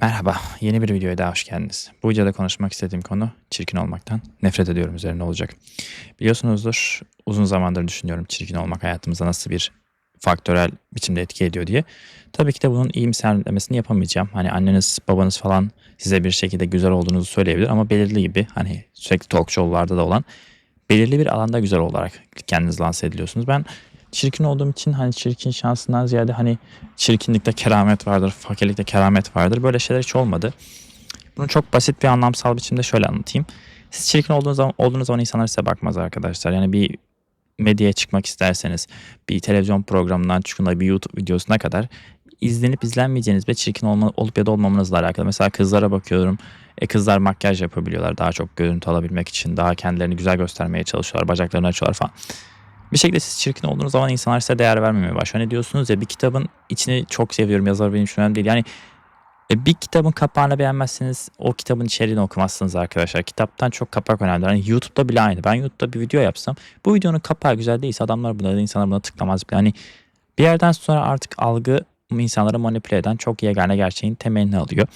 Merhaba, yeni bir videoya daha hoş geldiniz. Bu videoda konuşmak istediğim konu çirkin olmaktan nefret ediyorum üzerine olacak. Biliyorsunuzdur, uzun zamandır düşünüyorum çirkin olmak hayatımıza nasıl bir faktörel biçimde etki ediyor diye. Tabii ki de bunun iyimserlemesini yapamayacağım. Hani anneniz, babanız falan size bir şekilde güzel olduğunuzu söyleyebilir ama belirli gibi hani sürekli talk show'larda da olan belirli bir alanda güzel olarak kendiniz lanse ediliyorsunuz. Ben çirkin olduğum için hani çirkin şansından ziyade hani çirkinlikte keramet vardır, fakirlikte keramet vardır. Böyle şeyler hiç olmadı. Bunu çok basit bir anlamsal biçimde şöyle anlatayım. Siz çirkin olduğunuz zaman, olduğunuz zaman insanlar size bakmaz arkadaşlar. Yani bir medyaya çıkmak isterseniz bir televizyon programından çıkın bir YouTube videosuna kadar izlenip izlenmeyeceğiniz ve çirkin olma, olup ya da olmamanızla alakalı. Mesela kızlara bakıyorum. E kızlar makyaj yapabiliyorlar daha çok görüntü alabilmek için. Daha kendilerini güzel göstermeye çalışıyorlar. Bacaklarını açıyorlar falan. Bir şekilde siz çirkin olduğunuz zaman insanlar size değer vermemeye başlıyor. Hani diyorsunuz ya bir kitabın içini çok seviyorum yazar benim için önemli değil. Yani e, bir kitabın kapağını beğenmezseniz o kitabın içeriğini okumazsınız arkadaşlar. Kitaptan çok kapak önemli. Hani YouTube'da bile aynı. Ben YouTube'da bir video yapsam bu videonun kapağı güzel değilse adamlar buna insanlar buna tıklamaz bile. Hani bir yerden sonra artık algı insanları manipüle eden çok yegane gerçeğin temelini alıyor.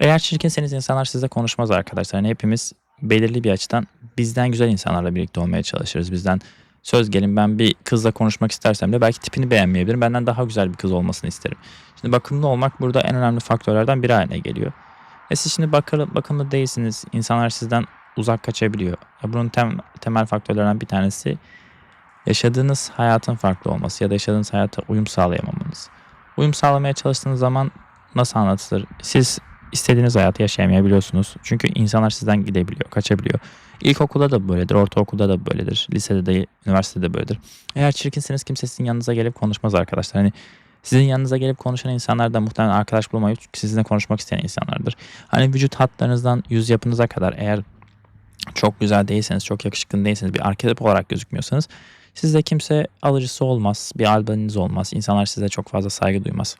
Eğer çirkinseniz insanlar sizle konuşmaz arkadaşlar. Yani hepimiz belirli bir açıdan bizden güzel insanlarla birlikte olmaya çalışırız. Bizden söz gelin ben bir kızla konuşmak istersem de belki tipini beğenmeyebilirim. Benden daha güzel bir kız olmasını isterim. Şimdi bakımlı olmak burada en önemli faktörlerden biri haline geliyor. E siz şimdi bakır, bakımlı değilsiniz. İnsanlar sizden uzak kaçabiliyor. Ya bunun tem, temel faktörlerden bir tanesi yaşadığınız hayatın farklı olması ya da yaşadığınız hayata uyum sağlayamamanız. Uyum sağlamaya çalıştığınız zaman nasıl anlatılır? Siz istediğiniz hayatı yaşayamayabiliyorsunuz. Çünkü insanlar sizden gidebiliyor, kaçabiliyor. İlkokulda da böyledir, ortaokulda da böyledir, lisede de, üniversitede de böyledir. Eğer çirkinseniz kimse sizin yanınıza gelip konuşmaz arkadaşlar. Hani sizin yanınıza gelip konuşan insanlar da muhtemelen arkadaş bulamayıp sizinle konuşmak isteyen insanlardır. Hani vücut hatlarınızdan yüz yapınıza kadar eğer çok güzel değilseniz, çok yakışıklı değilseniz, bir arketip olarak gözükmüyorsanız sizde kimse alıcısı olmaz, bir albaniniz olmaz. İnsanlar size çok fazla saygı duymaz.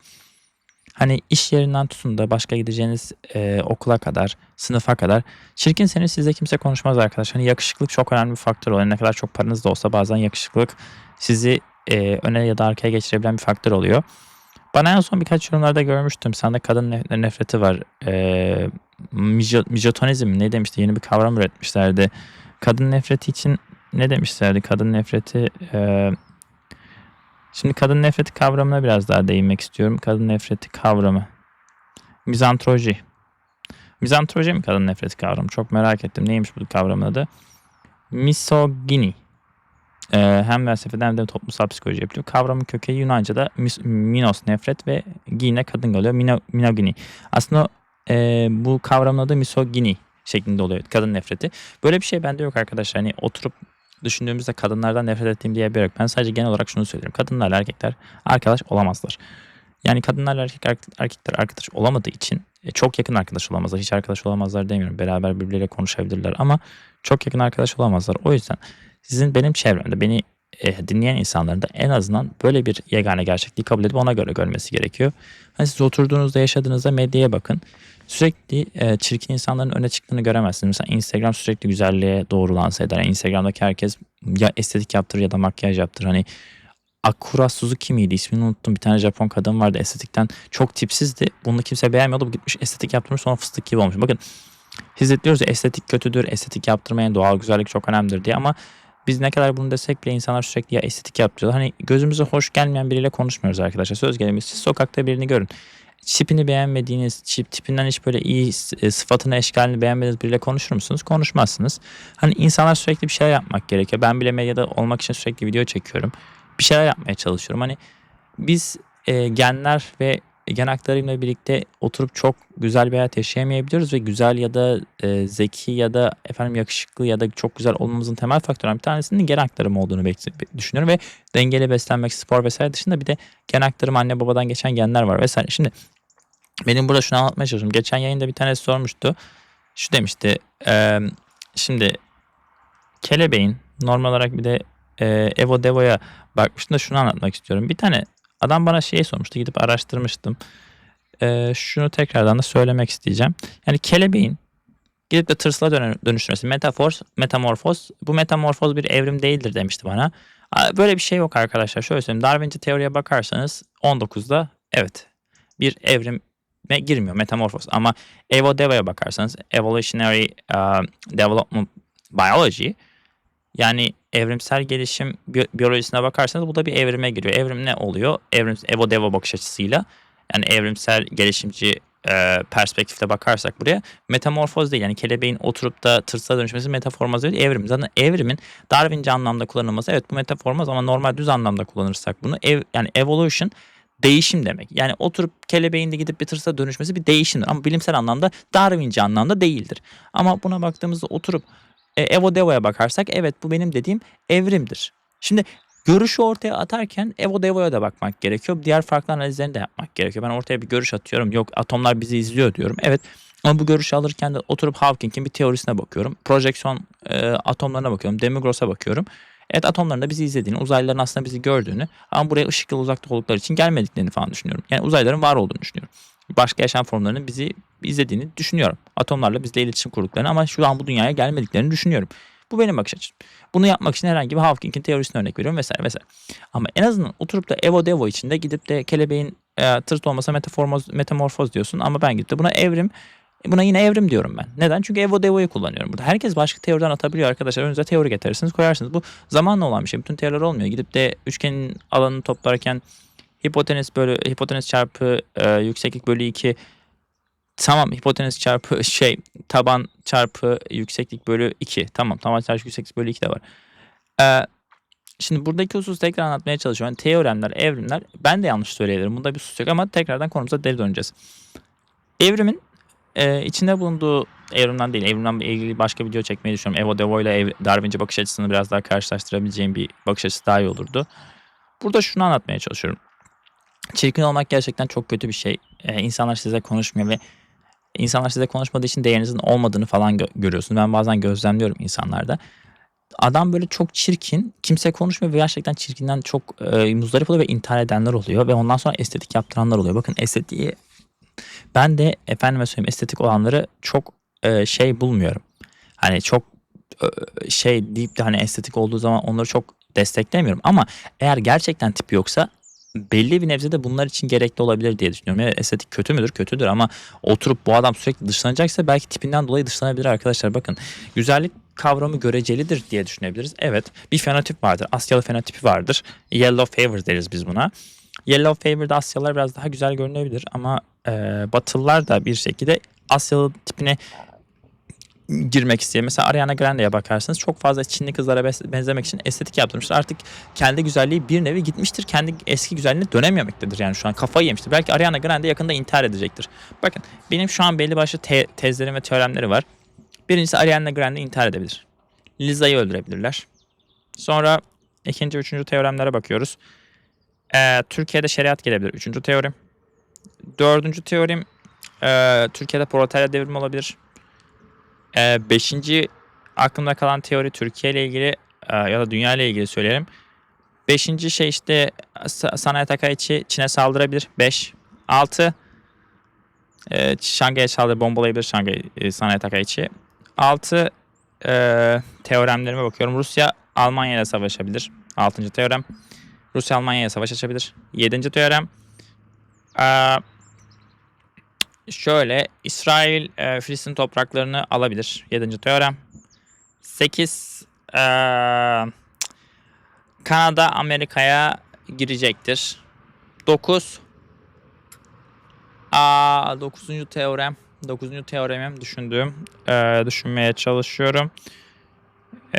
Hani iş yerinden tutun da başka gideceğiniz e, okula kadar, sınıfa kadar çirkinseniz sizle kimse konuşmaz arkadaş. Hani yakışıklık çok önemli bir faktör oluyor. Ne kadar çok paranız da olsa bazen yakışıklık sizi e, öne ya da arkaya geçirebilen bir faktör oluyor. Bana en son birkaç yorumlarda görmüştüm. Sende kadın nef- nefreti var. E, mijo- mijotonizm mi? ne demişti? Yeni bir kavram üretmişlerdi. Kadın nefreti için ne demişlerdi? Kadın nefreti e, Şimdi kadın nefreti kavramına biraz daha değinmek istiyorum. Kadın nefreti kavramı. Mizantroji. Mizantroji mi kadın nefreti kavramı? Çok merak ettim. Neymiş bu kavramın adı? Misogini. Ee, hem felsefeden hem de toplumsal psikoloji yapıyor. Kavramın kökeni Yunanca'da mis, minos nefret ve gine kadın oluyor. Mino, minogini. Aslında e, bu kavramın adı misogini şeklinde oluyor. Kadın nefreti. Böyle bir şey bende yok arkadaşlar. Hani oturup düşündüğümüzde kadınlardan nefret ettiğim diye bir yok. Ben sadece genel olarak şunu söylüyorum. Kadınlarla erkekler arkadaş olamazlar. Yani kadınlarla erkek, erkekler arkadaş olamadığı için e, çok yakın arkadaş olamazlar. Hiç arkadaş olamazlar demiyorum. Beraber birbirleriyle konuşabilirler ama çok yakın arkadaş olamazlar. O yüzden sizin benim çevremde beni e, dinleyen insanların da en azından böyle bir yegane gerçekliği kabul edip ona göre görmesi gerekiyor. Hani siz oturduğunuzda yaşadığınızda medyaya bakın. Sürekli e, çirkin insanların öne çıktığını göremezsiniz. Mesela Instagram sürekli güzelliğe doğru lanse eder. Yani Instagram'daki herkes ya estetik yaptırır ya da makyaj yaptırır. Hani Akura Suzuki miydi ismini unuttum. Bir tane Japon kadın vardı estetikten çok tipsizdi. Bunu kimse beğenmiyordu. Bu gitmiş estetik yaptırmış sonra fıstık gibi olmuş. Bakın hizmetliyoruz ya estetik kötüdür, estetik yaptırmayın, doğal güzellik çok önemlidir diye ama biz ne kadar bunu desek bile insanlar sürekli ya estetik yaptırıyorlar. Hani gözümüze hoş gelmeyen biriyle konuşmuyoruz arkadaşlar. Söz gelimi siz sokakta birini görün. Çipini beğenmediğiniz, çip tipinden hiç böyle iyi e, sıfatını, eşkalini beğenmediğiniz biriyle konuşur musunuz? Konuşmazsınız. Hani insanlar sürekli bir şeyler yapmak gerekiyor. Ben bile medyada olmak için sürekli video çekiyorum. Bir şeyler yapmaya çalışıyorum. Hani biz e, genler ve gen aktarımla birlikte oturup çok güzel bir hayat yaşayamayabiliyoruz ve güzel ya da e, zeki ya da efendim yakışıklı ya da çok güzel olmamızın temel faktörlerinden bir tanesinin gen aktarımı olduğunu düşünüyorum ve dengeli beslenmek, spor vesaire dışında bir de gen aktarım anne babadan geçen genler var vesaire. Şimdi benim burada şunu anlatmaya çalışıyorum. Geçen yayında bir tanesi sormuştu. Şu demişti. E, şimdi kelebeğin normal olarak bir de e, Evo Devo'ya bakmıştım da şunu anlatmak istiyorum. Bir tane Adam bana şey sormuştu gidip araştırmıştım. Ee, şunu tekrardan da söylemek isteyeceğim. Yani kelebeğin gidip de tırsıla dönüştürmesi. Metafor, metamorfoz. Bu metamorfoz bir evrim değildir demişti bana. Böyle bir şey yok arkadaşlar. Şöyle söyleyeyim. Darwinci teoriye bakarsanız 19'da evet bir evrim girmiyor metamorfoz. Ama Evo Deva'ya bakarsanız Evolutionary uh, Development Biology yani evrimsel gelişim biyo- biyolojisine bakarsanız bu da bir evrime giriyor. Evrim ne oluyor? Evrim Evo Deva bakış açısıyla yani evrimsel gelişimci e, perspektifte bakarsak buraya metamorfoz değil. Yani kelebeğin oturup da tırsa dönüşmesi metaformaz değil evrim. Zaten evrimin Darwinci anlamda kullanılması evet bu metaformaz ama normal düz anlamda kullanırsak bunu ev, yani evolution değişim demek. Yani oturup kelebeğin de gidip bir tırsa dönüşmesi bir değişimdir. Ama bilimsel anlamda Darwinci anlamda değildir. Ama buna baktığımızda oturup e, Evo bakarsak evet bu benim dediğim evrimdir. Şimdi görüşü ortaya atarken Evo Devo'ya da bakmak gerekiyor. Diğer farklı analizlerini de yapmak gerekiyor. Ben ortaya bir görüş atıyorum. Yok atomlar bizi izliyor diyorum. Evet ama bu görüşü alırken de oturup Hawking'in bir teorisine bakıyorum. Projeksiyon e, atomlarına bakıyorum. Demigros'a bakıyorum. Evet atomların da bizi izlediğini, uzaylıların aslında bizi gördüğünü ama buraya ışık yılı uzakta oldukları için gelmediklerini falan düşünüyorum. Yani uzaylıların var olduğunu düşünüyorum. Başka yaşam formlarının bizi izlediğini düşünüyorum. Atomlarla bizle iletişim kurduklarını ama şu an bu dünyaya gelmediklerini düşünüyorum. Bu benim bakış açım. Bunu yapmak için herhangi bir Hawking'in teorisine örnek veriyorum vesaire vesaire. Ama en azından oturup da Evo Devo içinde gidip de kelebeğin e, tırt olmasa metamorfoz, metamorfoz diyorsun ama ben gidip de buna evrim Buna yine evrim diyorum ben. Neden? Çünkü Evo Devo'yu kullanıyorum burada. Herkes başka teoriden atabiliyor arkadaşlar. Önünüze teori getirirsiniz koyarsınız. Bu zamanla olan bir şey. Bütün teoriler olmuyor. Gidip de üçgenin alanını toplarken hipotenüs bölü hipotenüs çarpı e, yükseklik bölü 2 tamam hipotenüs çarpı şey taban çarpı yükseklik bölü 2 tamam taban çarpı yükseklik bölü 2 de var. E, şimdi buradaki hususu tekrar anlatmaya çalışıyorum. Yani teoremler, evrimler ben de yanlış söyleyebilirim. Bunda bir husus yok ama tekrardan konumuza geri döneceğiz. Evrimin e, içinde bulunduğu evrimden değil, evrimden ilgili başka video çekmeyi düşünüyorum. Evo Devo ile Darwinci bakış açısını biraz daha karşılaştırabileceğim bir bakış açısı daha iyi olurdu. Burada şunu anlatmaya çalışıyorum. Çirkin olmak gerçekten çok kötü bir şey. Ee, insanlar size konuşmuyor ve insanlar size konuşmadığı için değerinizin olmadığını falan gö- görüyorsunuz. Ben bazen gözlemliyorum insanlarda. Adam böyle çok çirkin, kimse konuşmuyor ve gerçekten çirkinden çok e, muzdarip oluyor ve intihar edenler oluyor ve ondan sonra estetik yaptıranlar oluyor. Bakın estetiği ben de efendime söyleyeyim estetik olanları çok e, şey bulmuyorum. Hani çok e, şey deyip de hani estetik olduğu zaman onları çok desteklemiyorum. Ama eğer gerçekten tip yoksa belli bir nebzede bunlar için gerekli olabilir diye düşünüyorum. Evet estetik kötü müdür? Kötüdür ama oturup bu adam sürekli dışlanacaksa belki tipinden dolayı dışlanabilir arkadaşlar. Bakın güzellik kavramı görecelidir diye düşünebiliriz. Evet bir fenotip vardır. Asyalı fenotipi vardır. Yellow favor deriz biz buna. Yellow favor'da Asyalılar biraz daha güzel görünebilir ama e, Batılılar da bir şekilde Asyalı tipine girmek isteyen. Mesela Ariana Grande'ye bakarsanız çok fazla Çinli kızlara benzemek için estetik yaptırmışlar. Artık kendi güzelliği bir nevi gitmiştir. Kendi eski güzelliğine dönememektedir yani şu an kafayı yemiştir. Belki Ariana Grande yakında intihar edecektir. Bakın benim şu an belli başlı te- tezlerim ve teoremleri var. Birincisi Ariana Grande intihar edebilir. Liza'yı öldürebilirler. Sonra ikinci, üçüncü teoremlere bakıyoruz. Ee, Türkiye'de şeriat gelebilir. Üçüncü teorim. Dördüncü teorim e, Türkiye'de proletarya devrimi olabilir. E, beşinci aklımda kalan teori Türkiye ile ilgili e, ya da dünya ile ilgili söyleyelim. Beşinci şey işte Sa- Sanayi Takaichi Çin'e saldırabilir. Beş. Altı e, Şangay'a saldırı bombalayabilir Şangay e, Sanayi Takaichi. Altı e, teoremlerime bakıyorum. Rusya Almanya ile savaşabilir. Altıncı teorem. Rusya Almanya'ya savaş açabilir. Yedinci teorem. Ee, şöyle İsrail e, Filistin topraklarını alabilir. Yedinci teorem. Sekiz. ee, Kanada Amerika'ya girecektir. Dokuz. Aa, dokuzuncu teorem. Dokuzuncu teoremim düşündüğüm. ee, düşünmeye çalışıyorum.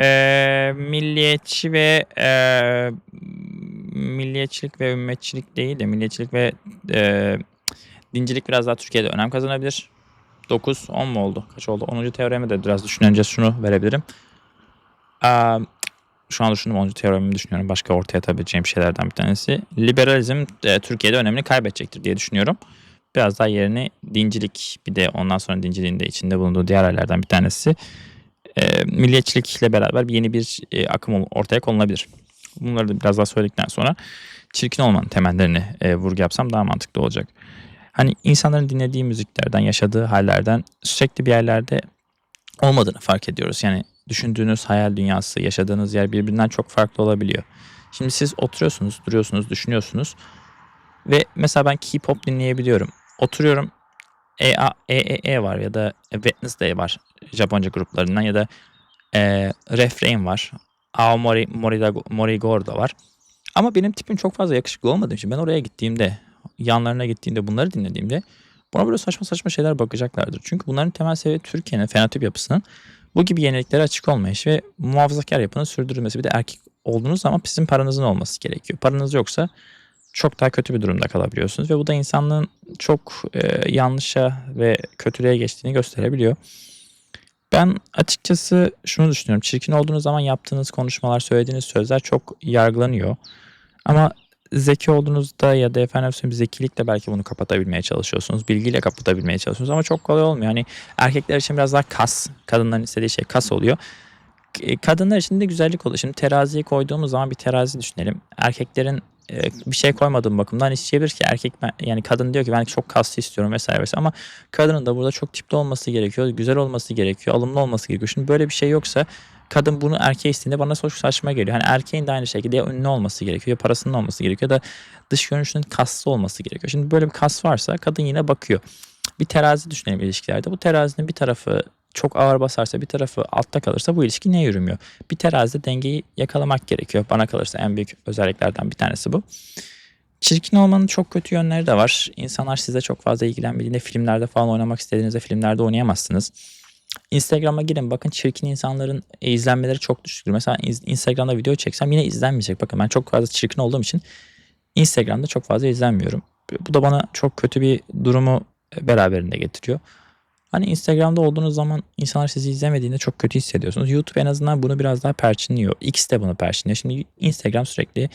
Ee, milliyetçi ve ee, milliyetçilik ve ümmetçilik değil de milliyetçilik ve e, dincilik biraz daha Türkiye'de önem kazanabilir. 9, 10 mu oldu? Kaç oldu? 10. teoremi de biraz düşününce şunu verebilirim. Aa, şu an düşündüm 10. teoremi düşünüyorum. Başka ortaya atabileceğim şeylerden bir tanesi. Liberalizm e, Türkiye'de önemini kaybedecektir diye düşünüyorum. Biraz daha yerini dincilik bir de ondan sonra dinciliğin de içinde bulunduğu diğer aylardan bir tanesi. E, milliyetçilikle beraber bir yeni bir e, akım ortaya konulabilir. Bunları da biraz daha söyledikten sonra çirkin olmanın temellerini e, vurgu yapsam daha mantıklı olacak. Hani insanların dinlediği müziklerden, yaşadığı hallerden sürekli bir yerlerde olmadığını fark ediyoruz. Yani düşündüğünüz hayal dünyası, yaşadığınız yer birbirinden çok farklı olabiliyor. Şimdi siz oturuyorsunuz, duruyorsunuz, düşünüyorsunuz ve mesela ben K-pop dinleyebiliyorum. Oturuyorum, EA, EEE var ya da Wednesday var Japonca gruplarından ya da e, Refrain var. Aomori Morigordo var. Ama benim tipim çok fazla yakışıklı olmadığı için ben oraya gittiğimde, yanlarına gittiğimde bunları dinlediğimde bana böyle saçma saçma şeyler bakacaklardır. Çünkü bunların temel sebebi Türkiye'nin fenotip yapısının bu gibi yeniliklere açık olmayışı ve muhafazakar yapının sürdürülmesi. Bir de erkek olduğunuz zaman sizin paranızın olması gerekiyor. Paranız yoksa çok daha kötü bir durumda kalabiliyorsunuz ve bu da insanlığın çok e, yanlışa ve kötülüğe geçtiğini gösterebiliyor. Ben açıkçası şunu düşünüyorum. Çirkin olduğunuz zaman yaptığınız konuşmalar, söylediğiniz sözler çok yargılanıyor. Ama zeki olduğunuzda ya da efendim söyleyeyim zekilikle belki bunu kapatabilmeye çalışıyorsunuz. Bilgiyle kapatabilmeye çalışıyorsunuz ama çok kolay olmuyor. Hani erkekler için biraz daha kas, kadınların istediği şey kas oluyor. K- Kadınlar için de güzellik oluyor. Şimdi teraziye koyduğumuz zaman bir terazi düşünelim. Erkeklerin e, bir şey koymadığım bakımdan isteyebilir ki erkek ben, yani kadın diyor ki ben çok kaslı istiyorum vesaire vesaire ama kadının da burada çok tipli olması gerekiyor, güzel olması gerekiyor, alımlı olması gerekiyor. Şimdi böyle bir şey yoksa kadın bunu erkeğe istediğinde bana çok saçma geliyor. Hani erkeğin de aynı şekilde ya ünlü olması gerekiyor, ya parasının olması gerekiyor ya da dış görünüşünün kaslı olması gerekiyor. Şimdi böyle bir kas varsa kadın yine bakıyor. Bir terazi düşünelim ilişkilerde. Bu terazinin bir tarafı çok ağır basarsa bir tarafı altta kalırsa bu ilişki niye yürümüyor? Bir terazide dengeyi yakalamak gerekiyor. Bana kalırsa en büyük özelliklerden bir tanesi bu. Çirkin olmanın çok kötü yönleri de var. İnsanlar size çok fazla ilgilenmediğinde filmlerde falan oynamak istediğinizde filmlerde oynayamazsınız. Instagram'a girin bakın çirkin insanların izlenmeleri çok düşüktür. Mesela Instagram'da video çeksem yine izlenmeyecek. Bakın ben çok fazla çirkin olduğum için Instagram'da çok fazla izlenmiyorum. Bu da bana çok kötü bir durumu beraberinde getiriyor. Hani Instagram'da olduğunuz zaman insanlar sizi izlemediğinde çok kötü hissediyorsunuz. YouTube en azından bunu biraz daha perçinliyor. X de bunu perçinliyor. Şimdi Instagram sürekli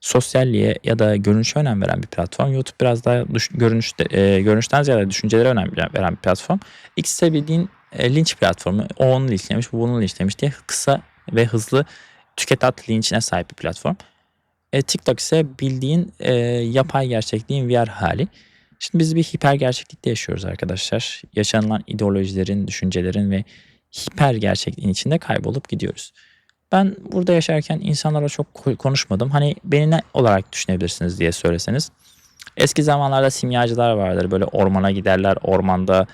sosyalliğe ya da görünüşe önem veren bir platform. YouTube biraz daha düş, görünüşte, e, görünüşten ziyade düşüncelere önem veren bir platform. X ise bildiğin e, linç platformu. O onu linçlemiş, bu bunu linçlemiş diye kısa ve hızlı tüket at linçine sahip bir platform. E, TikTok ise bildiğin e, yapay gerçekliğin VR hali. Şimdi biz bir hiper gerçeklikte yaşıyoruz arkadaşlar. Yaşanılan ideolojilerin, düşüncelerin ve hiper gerçekliğin içinde kaybolup gidiyoruz. Ben burada yaşarken insanlarla çok ko- konuşmadım. Hani beni ne olarak düşünebilirsiniz diye söyleseniz. Eski zamanlarda simyacılar vardır. Böyle ormana giderler. Ormanda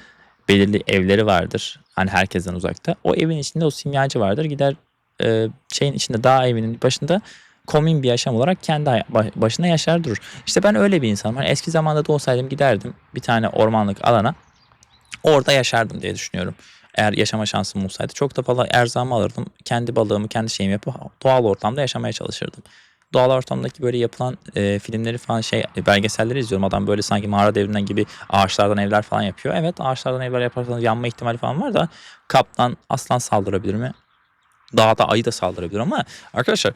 belirli evleri vardır. Hani herkesten uzakta. O evin içinde o simyacı vardır. Gider e, şeyin içinde dağ evinin başında komün bir yaşam olarak kendi başına yaşar durur. İşte ben öyle bir insanım. Hani eski zamanda da olsaydım giderdim bir tane ormanlık alana. Orada yaşardım diye düşünüyorum. Eğer yaşama şansım olsaydı çok da fazla erzağımı alırdım. Kendi balığımı, kendi şeyimi yapıp doğal ortamda yaşamaya çalışırdım. Doğal ortamdaki böyle yapılan e, filmleri falan şey belgeselleri izliyorum. Adam böyle sanki mağara devrinden gibi ağaçlardan evler falan yapıyor. Evet ağaçlardan evler yaparsanız yanma ihtimali falan var da kaplan aslan saldırabilir mi? Dağda ayı da saldırabilir ama arkadaşlar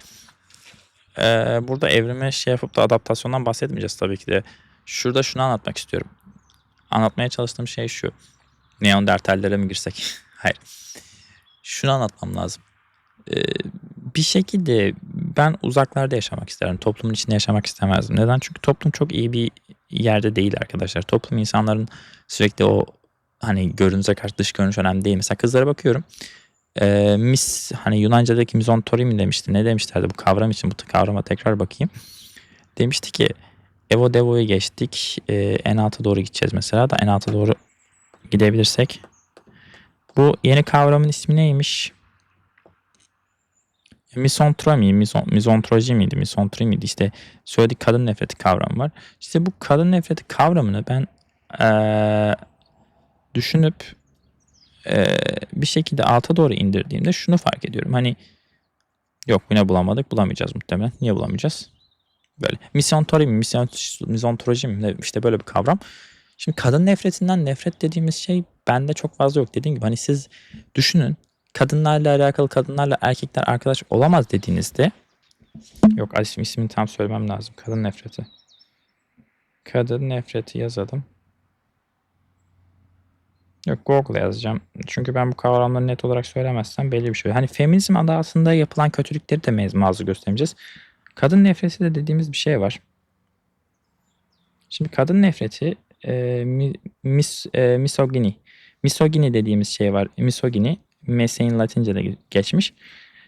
e, burada evrime şey yapıp da adaptasyondan bahsetmeyeceğiz tabii ki de. Şurada şunu anlatmak istiyorum. Anlatmaya çalıştığım şey şu. Neandertallere mi girsek? Hayır. Şunu anlatmam lazım. Bir şekilde ben uzaklarda yaşamak isterim. Toplumun içinde yaşamak istemezdim. Neden? Çünkü toplum çok iyi bir yerde değil arkadaşlar. Toplum insanların sürekli o hani görünüze karşı dış görünüş önemli değil. Mesela kızlara bakıyorum. Ee, mis hani Yunanca'daki mizontori mi demişti? Ne demişlerdi bu kavram için? Bu kavrama tekrar bakayım. Demişti ki Evo Devo'yu geçtik. Ee, en alta doğru gideceğiz mesela da en alta doğru gidebilirsek. Bu yeni kavramın ismi neymiş? Misontra mi? Mison, mizontroji miydi? Misontri miydi? İşte söyledik kadın nefreti kavramı var. İşte bu kadın nefreti kavramını ben eee, düşünüp eee, bir şekilde alta doğru indirdiğimde şunu fark ediyorum. Hani yok yine bulamadık. Bulamayacağız muhtemelen. Niye bulamayacağız? Böyle. Misontori mi? Mison, mizontroji mi? İşte böyle bir kavram. Şimdi kadın nefretinden nefret dediğimiz şey bende çok fazla yok. Dediğim gibi hani siz düşünün kadınlarla alakalı kadınlarla erkekler arkadaş olamaz dediğinizde yok Alice'in ismini tam söylemem lazım. Kadın nefreti. Kadın nefreti yazalım. Yok Google yazacağım. Çünkü ben bu kavramları net olarak söylemezsem belli bir şey. Hani feminizm adı altında yapılan kötülükleri de mazur göstereceğiz. Kadın nefreti de dediğimiz bir şey var. Şimdi kadın nefreti e, mi- mis, e, misogini. Misogini dediğimiz şey var. Misogini mesleğin latince'de geçmiş.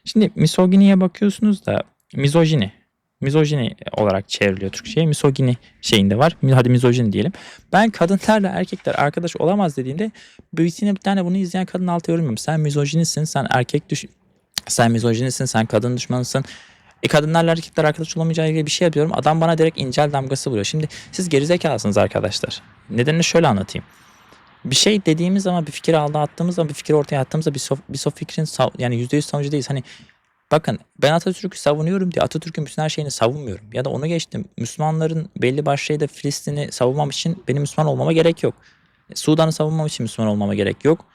Şimdi misoginiye bakıyorsunuz da mizojini. mizojini olarak çevriliyor Türkçe'ye. Misogini şeyinde var. Hadi mizojini diyelim. Ben kadınlarla erkekler arkadaş olamaz dediğimde bir tane bunu izleyen kadın altı yorum Sen mizojinisin, sen erkek düş sen mizojinisin, sen kadın düşmanısın. E kadınlarla erkekler arkadaş olamayacağı ilgili bir şey yapıyorum. Adam bana direkt incel damgası vuruyor. Şimdi siz gerizekalısınız arkadaşlar. Nedenini şöyle anlatayım. Bir şey dediğimiz zaman bir fikir aldı attığımız zaman bir fikir ortaya attığımızda bir sof, bir sof fikrin sav, yani %100 savunucu değiliz. Hani bakın ben Atatürk'ü savunuyorum diye Atatürk'ün bütün her şeyini savunmuyorum. Ya da onu geçtim. Müslümanların belli başlı şeyde Filistin'i savunmam için benim Müslüman olmama gerek yok. Sudan'ı savunmam için Müslüman olmama gerek yok.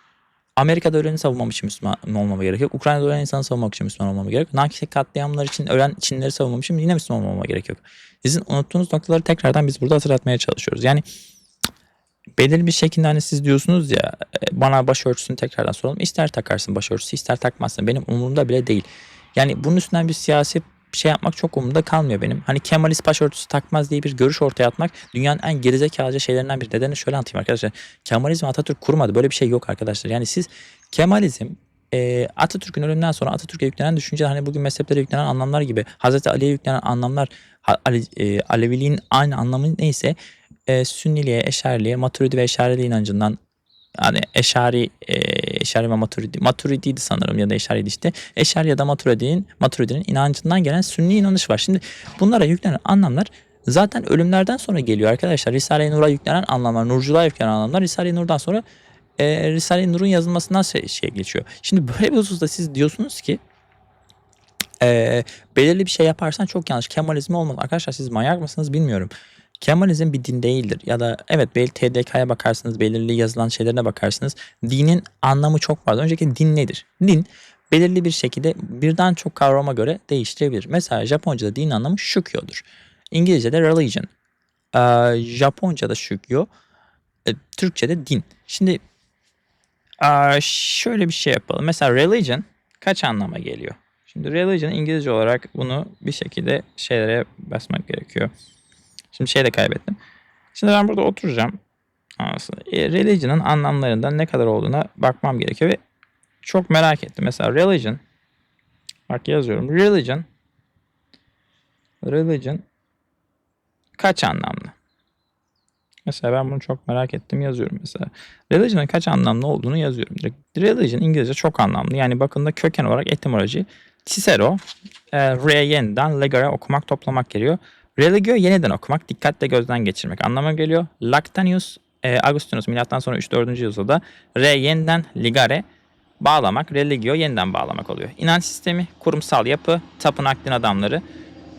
Amerika'da öleni savunmam için Müslüman olmama gerek yok. Ukrayna'da ölen insanı savunmak için Müslüman olmama gerek yok. Nakişe katliamlar için ölen Çinleri savunmam için yine Müslüman olmama gerek yok. Sizin unuttuğunuz noktaları tekrardan biz burada hatırlatmaya çalışıyoruz. Yani belirli bir şekilde hani siz diyorsunuz ya e, bana başörtüsünü tekrardan soralım. İster takarsın başörtüsü ister takmazsın. Benim umurumda bile değil. Yani bunun üstünden bir siyasi şey yapmak çok umurumda kalmıyor benim. Hani Kemalist başörtüsü takmaz diye bir görüş ortaya atmak dünyanın en gerizekalıca şeylerinden bir. Nedenini şöyle anlatayım arkadaşlar. Kemalizm Atatürk kurmadı. Böyle bir şey yok arkadaşlar. Yani siz Kemalizm e, Atatürk'ün ölümünden sonra Atatürk'e yüklenen düşünceler hani bugün mezheplere yüklenen anlamlar gibi Hazreti Ali'ye yüklenen anlamlar Ali, e, Aleviliğin aynı anlamı neyse e, Sünniliğe, Eşariliğe, Maturidi ve Eşarili inancından yani Eşari, e, Eşari ve Maturidi, Maturidiydi sanırım ya da Eşariydi işte. Eşari ya da Maturidi'nin, Maturidi'nin inancından gelen Sünni inanış var. Şimdi bunlara yüklenen anlamlar zaten ölümlerden sonra geliyor arkadaşlar. Risale-i Nur'a yüklenen anlamlar, Nurculuğa yüklenen anlamlar Risale-i Nur'dan sonra e, Risale-i Nur'un yazılmasından şey, şey geçiyor. Şimdi böyle bir hususta siz diyorsunuz ki e, belirli bir şey yaparsan çok yanlış. Kemalizmi olmaz. Arkadaşlar siz manyak mısınız bilmiyorum. Kemalizm bir din değildir. Ya da evet belli TDK'ya bakarsınız, belirli yazılan şeylerine bakarsınız. Dinin anlamı çok fazla. Önceki din nedir? Din belirli bir şekilde birden çok kavrama göre değiştirebilir. Mesela Japonca'da din anlamı shukyo'dur. İngilizce'de religion. Ee, Japonca'da shukyo. E, Türkçe'de din. Şimdi e, şöyle bir şey yapalım. Mesela religion kaç anlama geliyor? Şimdi religion İngilizce olarak bunu bir şekilde şeylere basmak gerekiyor. Şimdi şey de kaybettim. Şimdi ben burada oturacağım. Aslında e, religion'ın anlamlarından ne kadar olduğuna bakmam gerekiyor ve çok merak ettim. Mesela religion bak yazıyorum. Religion religion kaç anlamlı? Mesela ben bunu çok merak ettim yazıyorum mesela. Religion'ın kaç anlamlı olduğunu yazıyorum. Direkt religion İngilizce çok anlamlı. Yani bakın köken olarak etimoloji Cicero, e, re yeniden legare okumak toplamak geliyor. Religio yeniden okumak, dikkatle gözden geçirmek anlamına geliyor. Lactanius e, Augustinus milattan sonra 3-4. yüzyılda re yeniden ligare bağlamak, religio yeniden bağlamak oluyor. İnanç sistemi, kurumsal yapı, tapınak din adamları,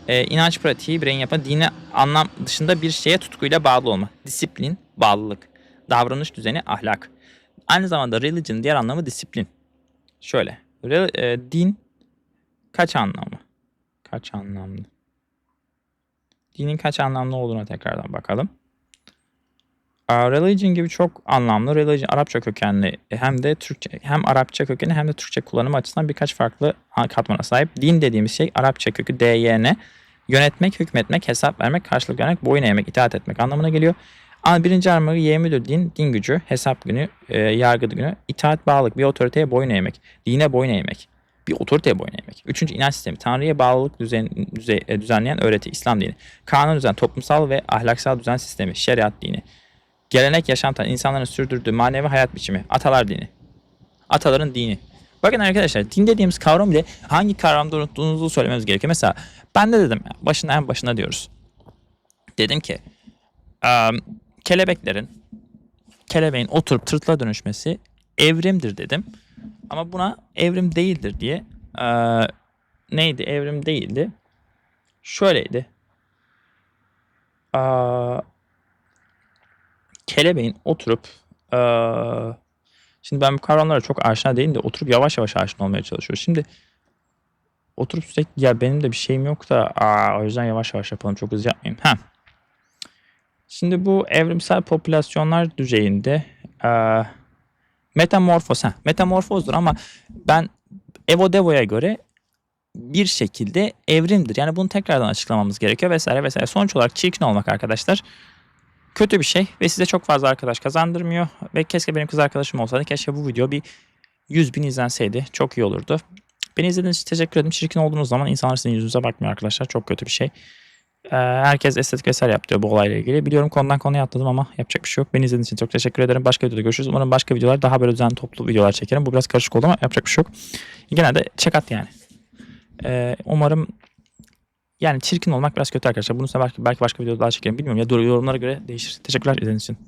e, inanç pratiği, bireyin yapı, dine anlam dışında bir şeye tutkuyla bağlı olma. Disiplin, bağlılık, davranış düzeni, ahlak. Aynı zamanda religion diğer anlamı disiplin. Şöyle, re, e, din kaç anlamı? Kaç anlamlı? Dinin kaç anlamlı olduğuna tekrardan bakalım. Religion gibi çok anlamlı. Religion Arapça kökenli hem de Türkçe hem Arapça kökeni hem de Türkçe kullanımı açısından birkaç farklı katmana sahip. Din dediğimiz şey Arapça kökü DYN yönetmek, hükmetmek, hesap vermek, karşılık vermek, boyun eğmek, itaat etmek anlamına geliyor. Birinci armağanı yemidir din, din gücü, hesap günü, e, yargı günü, itaat bağlılık, bir otoriteye boyun eğmek, dine boyun eğmek bir otoriteye boyun eğmek. Üçüncü inanç sistemi. Tanrı'ya bağlılık düzen, düze, e, düzenleyen öğreti, İslam dini. Kanun düzen, toplumsal ve ahlaksal düzen sistemi, şeriat dini. Gelenek, yaşam tarzı, insanların sürdürdüğü manevi hayat biçimi, atalar dini. Ataların dini. Bakın arkadaşlar din dediğimiz kavram bile hangi kavramda unuttuğunuzu söylememiz gerekiyor. Mesela ben de dedim başında en başına diyoruz. Dedim ki kelebeklerin kelebeğin oturup tırtıla dönüşmesi evrimdir dedim. Ama buna evrim değildir diye e, neydi evrim değildi. Şöyleydi. E, kelebeğin oturup e, şimdi ben bu kavramlara çok aşina değilim de oturup yavaş yavaş aşina olmaya çalışıyoruz. Şimdi oturup sürekli ya benim de bir şeyim yok da aa, o yüzden yavaş yavaş yapalım çok hızlı yapmayayım. Ha. Şimdi bu evrimsel popülasyonlar düzeyinde eee Metamorfoz. Ha, metamorfozdur ama ben Evo Devo'ya göre bir şekilde evrimdir. Yani bunu tekrardan açıklamamız gerekiyor vesaire vesaire. Sonuç olarak çirkin olmak arkadaşlar kötü bir şey ve size çok fazla arkadaş kazandırmıyor. Ve keşke benim kız arkadaşım olsaydı. Keşke bu video bir 100 bin izlenseydi. Çok iyi olurdu. Beni izlediğiniz için teşekkür ederim. Çirkin olduğunuz zaman insanlar sizin yüzünüze bakmıyor arkadaşlar. Çok kötü bir şey. Ee, herkes estetik eser yap bu olayla ilgili. Biliyorum konudan konuya atladım ama yapacak bir şey yok. Beni izlediğiniz için çok teşekkür ederim. Başka videoda görüşürüz. Umarım başka videolar daha böyle düzenli toplu videolar çekerim. Bu biraz karışık oldu ama yapacak bir şey yok. Genelde check at yani. Ee, umarım yani çirkin olmak biraz kötü arkadaşlar. Bunu belki, belki başka videoda daha çekerim bilmiyorum. Ya dur yorumlara göre değişir. Teşekkürler izlediğiniz için.